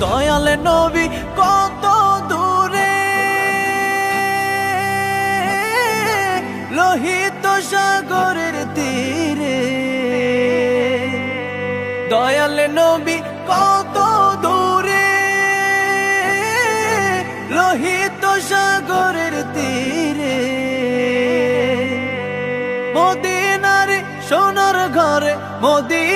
দয়ালে নবী কত দূরে? লোহিত সাগরের তীরে। দয়ালে নবী কত দূরে? লোহিত সাগরের তীরে। মদিনারে সোনার ঘরে ঘরে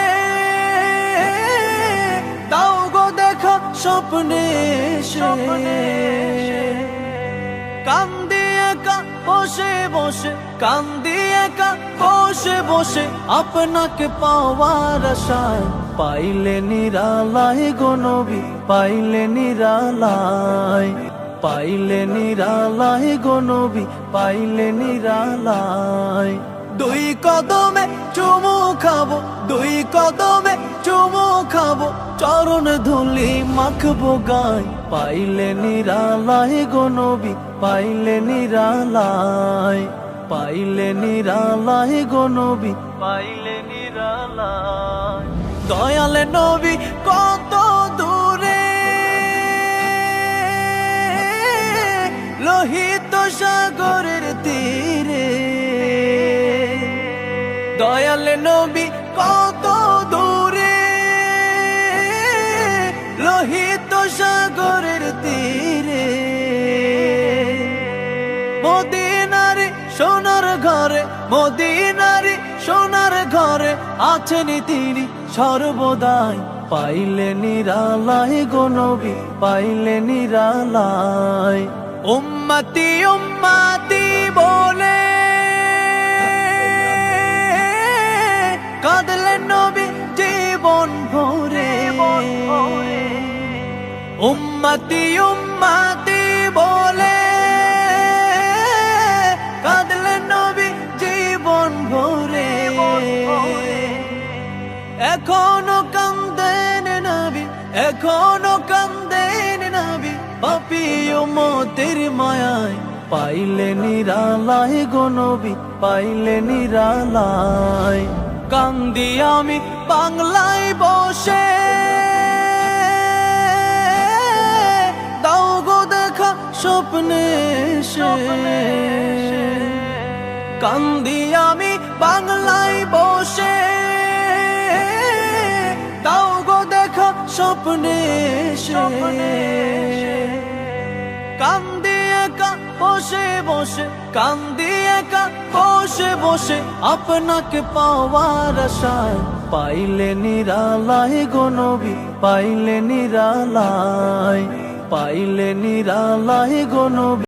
স্বপ্নে কান্দি একা বসে বসে, কান্দি একা বসে বসে, আপনাকে পাওয়ার আশায়। পাইলে নিরালাই গো নবী, পাইলে নিরালাই পাইলে নিরালাই গো নবী, পাইলে নিরালাই দুই কদমে চুমু খাব, দুই কদমে চরণ ধুলি মাখবো গায়। পাইলে নিরালাই গো নবী, পাইলে নিরালাই পাইলে নিরালাই গো নবী, পাইলে নিরালাই দয়ালে নবী, কত দূরে? লোহিত সাগরের তীরে। দয়ালে নবী সাগরের তীরে। মদিনারে সোনার ঘরে, মদিনারে সোনার ঘরে আছেন তিনি সর্বদাই। পাইলে নিরালাই গো পাইলে নিরালাই উম্মতি, উম্মাতি উম্মতি উম্মাতি বলে কাঁদলেন নবী জীবন ভরে। এখনও কান্দেন নবী, এখনও কান্দেন নবী পাপিও মতের মায়ায় পাইলে নিরালাই গো নবী পাইলে নিরালাই কান্দি আমি বাংলায় বসে। এসে কান্দি আমি বাংলায় বসে। দাও গো দেখা স্বপ্নে কান্দি একা বসে বসে, কান্দি একা বসে বসে, আপনাকে পাওয়ার আশায়। পাইলে নিরালাই গো নবী, পাইলে নিরালাই পাইলে নিরালাই গো নবী।